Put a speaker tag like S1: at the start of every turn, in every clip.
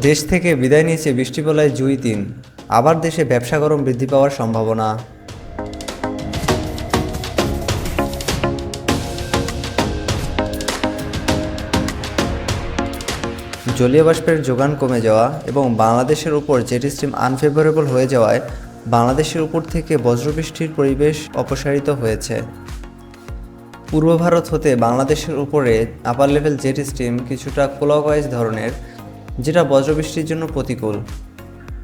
S1: দেশ থেকে বিদায় নিয়েছে বৃষ্টিবলয় জুই তিন। আবার দেশে ব্যবসা গরম বৃদ্ধি পাওয়ার সম্ভাবনা। জলীয় বাষ্পের যোগান কমে যাওয়া এবং বাংলাদেশের উপর জেট স্ট্রিম আনফেভারেবল হয়ে যাওয়ায় বাংলাদেশের উপর থেকে বজ্রবৃষ্টির পরিবেশ অপসারিত হয়েছে। পূর্ব ভারত হতে বাংলাদেশের উপরে আপার লেভেল জেট স্ট্রিম কিছুটা ক্লকওয়াইজ ধরনের যেটা বজ্রবৃষ্টির জন্য প্রতিকূল।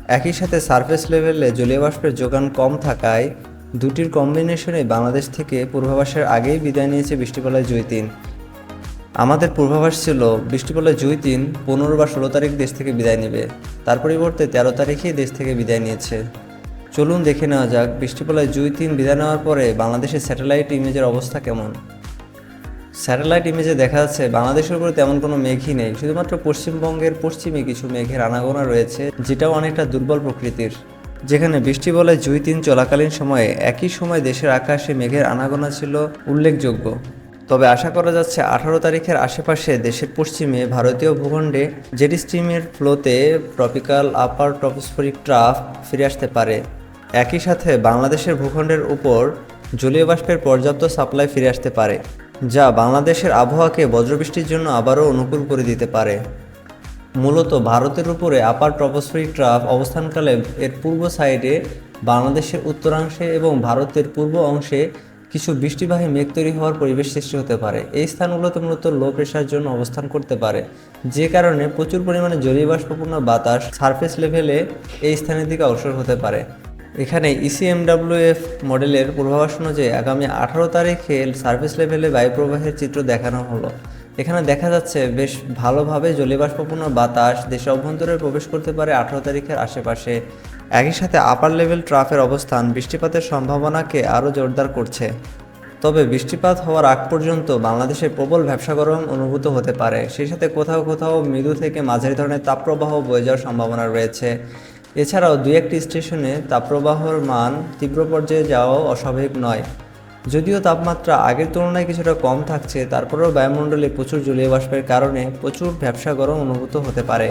S1: একই সাথে সারফেস লেভেলে জলীয় বাষ্পের যোগান কম থাকায় দুটির কম্বিনেশনে বাংলাদেশ থেকে পূর্বাভাসের আগেই বিদায় নিয়েছে বৃষ্টিপালায় জুই তিন। আমাদের পূর্বাভাস ছিল বৃষ্টিপালায় জুই তিন পনেরো বা ষোলো তারিখ দেশ থেকে বিদায় নেবে। তার পরিবর্তে তেরো তারিখেই দেশ থেকে বিদায় নিয়েছে। চলুন দেখে নেওয়া যাক বৃষ্টিপালায় জুই তিন বিদায় নেওয়ার পরে বাংলাদেশের স্যাটেলাইট ইমেজের অবস্থা কেমন। স্যাটেলাইট ইমেজে দেখা যাচ্ছে বাংলাদেশের উপরে তেমন কোনো মেঘই নেই, শুধুমাত্র পশ্চিমবঙ্গের পশ্চিমে কিছু মেঘের আনাগোনা রয়েছে, যেটাও অনেকটা দুর্বল প্রকৃতির। যেখানে বৃষ্টি বলে জুই তিন চলাকালীন সময়ে একই সময় দেশের আকাশে মেঘের আনাগোনা ছিল উল্লেখযোগ্য। তবে আশা করা যাচ্ছে আঠারো তারিখের আশেপাশে দেশের পশ্চিমে ভারতীয় ভূখণ্ডে জেট স্ট্রিমের ফ্লোতে ট্রপিক্যাল আপার ট্রপোস্ফেরিক ট্রাফ ফিরে আসতে পারে। একই সাথে বাংলাদেশের ভূখণ্ডের উপর জলীয় বাষ্পের পর্যাপ্ত সাপ্লাই ফিরে আসতে পারে। যা বাংলাদেশের আবহাওয়াকে বজ্রবৃষ্টির জন্য আবারও অনুকূল করে দিতে পারে। মূলত ভারতের উপরে আপার ট্রপোস্ফেরিক ট্রাফ অবস্থানকালে এর পূর্ব সাইডে বাংলাদেশের উত্তরাংশে এবং ভারতের পূর্ব অংশে কিছু বৃষ্টিবাহী মেঘ তৈরি হওয়ার পরিবেশ সৃষ্টি হতে পারে। এই স্থানগুলোতে মূলত লো প্রেশার জন্য অবস্থান করতে পারে, যে কারণে প্রচুর পরিমাণে জলীয় বাষ্পপূর্ণ বাতাস সারফেস লেভেলে এই স্থানের দিকে অগ্রসর হতে পারে। এখানে E ইসিএমডাব্লিউএফ মডেলের পূর্বাভাস অনুযায়ী আগামী আঠারো তারিখে সার্ভিস লেভেলে বায়ুপ্রবাহের চিত্র দেখানো হলো। এখানে দেখা যাচ্ছে বেশ ভালোভাবে জলীয়বাষ্পপূর্ণ বাতাস দেশের অভ্যন্তরে প্রবেশ করতে পারে আঠারো তারিখের আশেপাশে। একই সাথে আপার লেভেল ট্রাফের অবস্থান বৃষ্টিপাতের সম্ভাবনাকে আরও জোরদার করছে। তবে বৃষ্টিপাত হওয়ার আগ পর্যন্ত বাংলাদেশে প্রবল ব্যবসা গরম অনুভূত হতে পারে। সেই সাথে কোথাও কোথাও মৃদু থেকে মাঝারি ধরনের তাপপ্রবাহ বয়ে যাওয়ার সম্ভাবনা রয়েছে। এছাড়াও দুই একটি স্টেশনে তাপপ্রবাহর মান তীব্র পর্যায়ে যাওয়াও অস্বাভাবিক নয়। যদিও তাপমাত্রা আগের তুলনায় কিছুটা কম থাকছে, তারপরেও বায়ুমণ্ডলে প্রচুর জলীয় বাষ্পের কারণে প্রচুর ব্যবসা গরম অনুভূত হতে পারে।